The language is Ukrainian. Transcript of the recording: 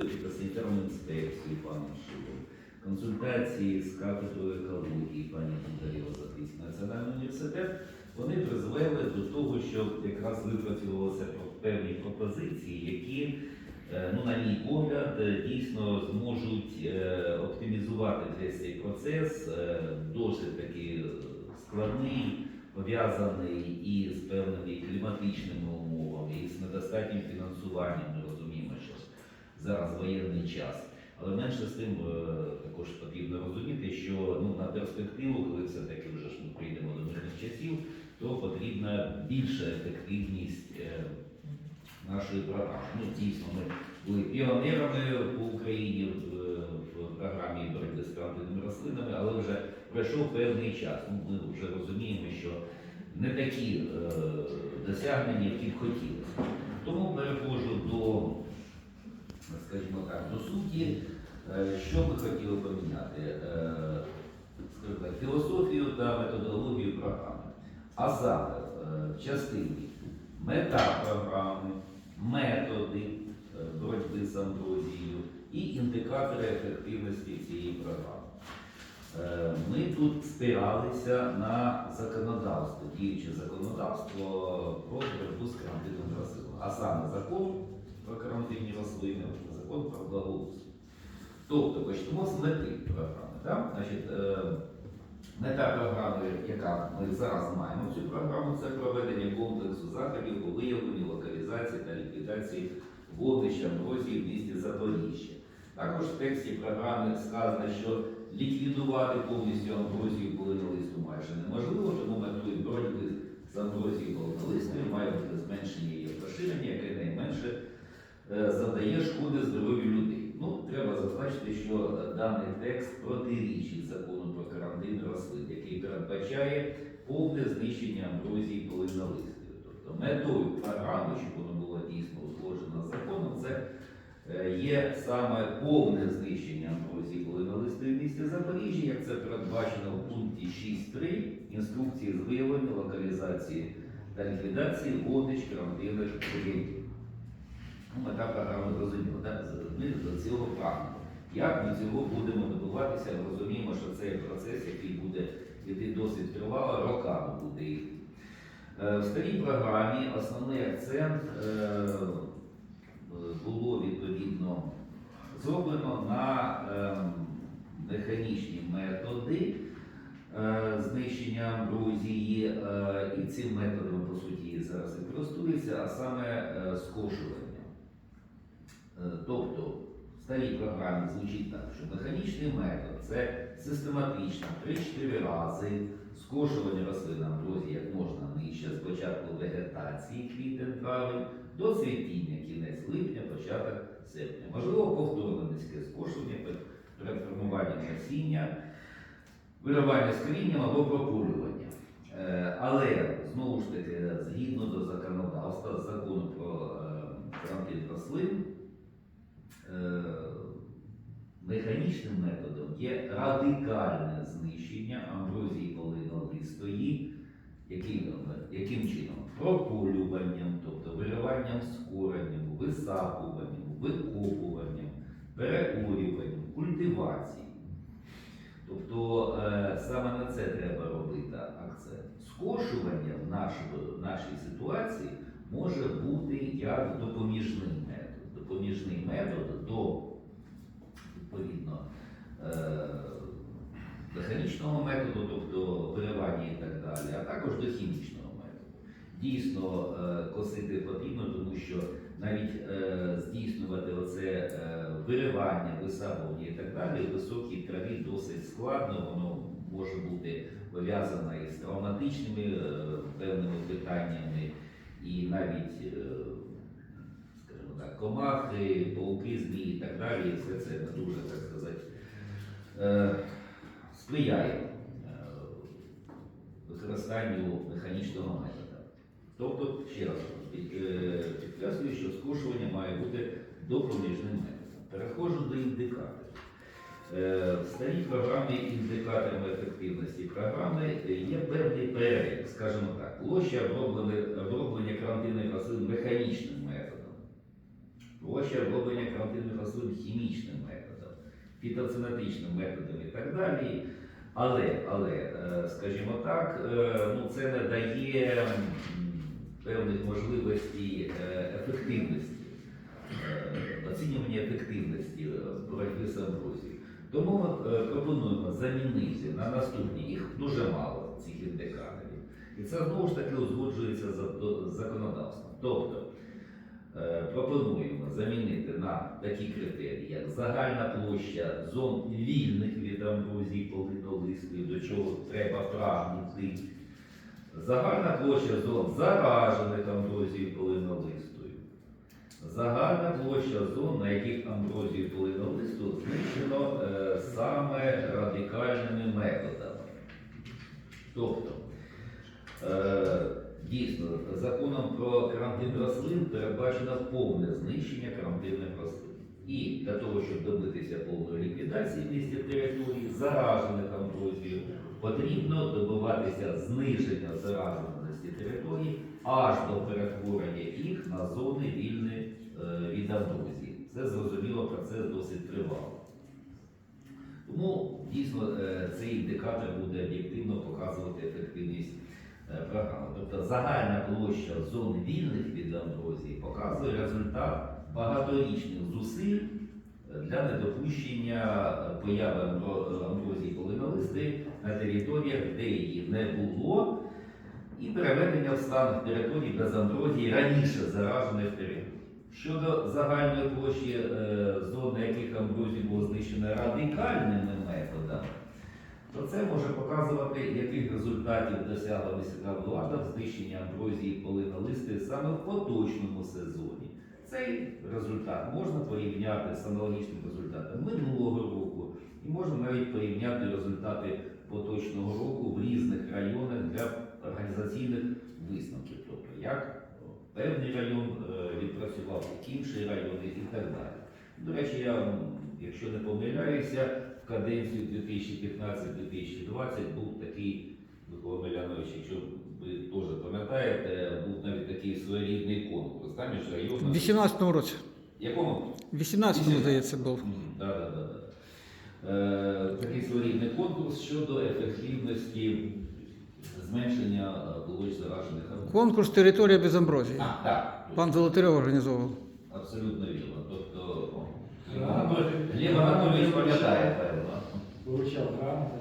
фітосанітарну інспекцію паном Шилом, консультації з кафедрою екології пані Бондарєва Запільський національний університет, вони призвели до того, що якраз випрацювалися певні пропозиції, які, е, ну, на мій погляд, е, дійсно зможуть е, оптимізувати весь цей процес, досить таки складний, пов'язаний і з певними кліматичними умовами, і з недостатнім фінансуванням. Зараз воєнний час. Але менше з тим е, також потрібно розуміти, що ну, на перспективу, коли все-таки вже ж ми прийдемо до мирних часів, то потрібна більша ефективність е, нашої програми. Ну, дійсно, ми були піонерами по Україні в, в програмі боротьби з карантинними рослинами, але вже пройшов певний час. Ну, ми вже розуміємо, що не такі е, досягнення, які б хотілося. Тому переходжу до, суті, Е, що ми хотіли поміняти. Е, філософію та методологію програми. А саме е, в частині мета програми, методи боротьби з амброзією і індикатори ефективності цієї програми. Ми тут спиралися на законодавство, діюче законодавство про боротьбу з карантинним рослинами, а саме закон про карантинні рослини, закон про благоустрій. Тобто почнемо з мети програми. Так? Значить, е, мета програми, яка ми зараз маємо цю програму, це проведення комплексу заходів по виявленню, локалізації та ліквідації вогнища амброзії в місті Запоріжжя. Також в тексті програми сказано, що ліквідувати повністю амброзію полинолисту майже неможливо, тому метою боротьби з амброзією полинолистою має бути зменшення її поширення, яке найменше е, завдає шкоди здоров'ю людей. Ну, треба зазначити, що е, даний текст протирічить закону про карантин рослин, який передбачає повне знищення амброзії полинолистої. Тобто метою програми, щоб воно було дійсно узгоджено з законом, це е, є саме повне знищення амброзії полинолистої в місті Запоріжжя, як це передбачено в пункті 6.3 інструкції з виявлення, локалізації та ліквідації вогнищ карантинних об'єктів. Ну, мета програми зрозуміла, ми до цього прагнемо. Як ми цього будемо добуватися, ми розуміємо, що це процес, який буде йти досить тривало, роками буде йти. Е, В старій програмі основний акцент е, було відповідно зроблено на ем, механічні методи е, знищення е, і цим методом, по суті, зараз і користуються, а саме скошування. Тобто старій програмі звучить так, що механічний метод це систематично 3-4 рази скошування рослин амброзії як можна нижче з початку вегетації квітень-травень до цвітіння, кінець липня, початок серпня. Можливо, повторне низьке скошування перед- формуванням насіння, виривання з або пропулювання. Е, Але знову ж таки, згідно до законодавства, закону про е, карантин рослин, е, механічним методом є радикальне знищення амброзії полинолистої, яким, яким чином? Прополюванням, тобто вириванням з коренем, висапуванням, викопуванням, переорюванням, культивацією. Тобто е, саме на це треба робити акцент. Скошування в нашій, в нашій ситуації може бути як допоміжний метод. Допоміжний метод до відповідно е, механічного методу, тобто виривання і так далі, а також до хімічного методу. Дійсно, е, косити потрібно, тому що навіть е, здійснювати оце е, виривання, висапування і так далі в високій траві досить складно, воно може бути пов'язане із травматичними певними питаннями, і навіть, так, комахи, пауки, змії і так далі, все це не дуже, так сказати, сприяє е, використанню механічного методу. Тобто, ще раз е, підкреслюю, що скошування має бути допоміжним методом. Переходжу до індикаторів. Е, В старій програмі індикаторами ефективності програми є певний перелік, скажімо так, площа оброблення, карантинних рослин механічним методом, площа оброблення карантинних рослин фітоцинетичним методом і так далі. Але, але, е, скажімо так, е, ну, це не дає певних можливостей е, ефективності, оцінювання ефективності боротьби з амброзією. Тому ми пропонуємо замінити на наступні, їх дуже мало, цих індикаторів. І це знову ж таки узгоджується за- законодавством. Тобто пропонуємо замінити на такі критерії, як загальна площа зон вільних від амброзії полинолистої, до чого треба прагнути, загальна площа зон заражених амброзією полинолистою, загальна площа зон, на яких амброзію полинолисту знищено е, саме радикальними методами. Тобто, Е, Дійсно, законом про карантин рослин передбачено повне знищення карантинних рослин. І для того, щоб добитися повної ліквідації в місті території, заражених амброзією, потрібно добиватися зниження зараженості території аж до перетворення їх на зони вільні е, від амброзії. Це зрозуміло, процес досить тривалий. Тому дійсно е, цей індикатор буде об'єктивно показувати ефективність загальна площа зон вільних від амброзії показує результат багаторічних зусиль для недопущення е, появи амброзії полинолисти на територіях, де її не було, і переведення в стан територій без амброзії раніше заражених територій. Щодо загальної площі е, зон, на яких амброзію було знищено радикальними методами, то це може показувати, яких результатів досягла міська влада в знищенні амброзії полинолисти саме в поточному сезоні. Цей результат можна порівняти з аналогічним результатом минулого року, і можна навіть порівняти результати поточного року в різних районах для організаційних висновків. Тобто, як певний район е, відпрацював, як інший район і так далі. До речі, я, якщо не помиляюся, в каденцію 2015-2020 був такий, Микола Милянович, якщо ви теж пам'ятаєте, був навіть такий своєрідний конкурс. Там між В районами. 18-му році. Якому? В 18-му, здається, був. Так, так, так. Е, Такий своєрідний конкурс щодо ефективності зменшення е, заражених амброзій. Конкурс територія без амброзії. А, так. Пан Золотарев організовував. Абсолютно вірно. Тобто, Глеб Анатолійович пам'ятає, певно. Вивчав грамоти.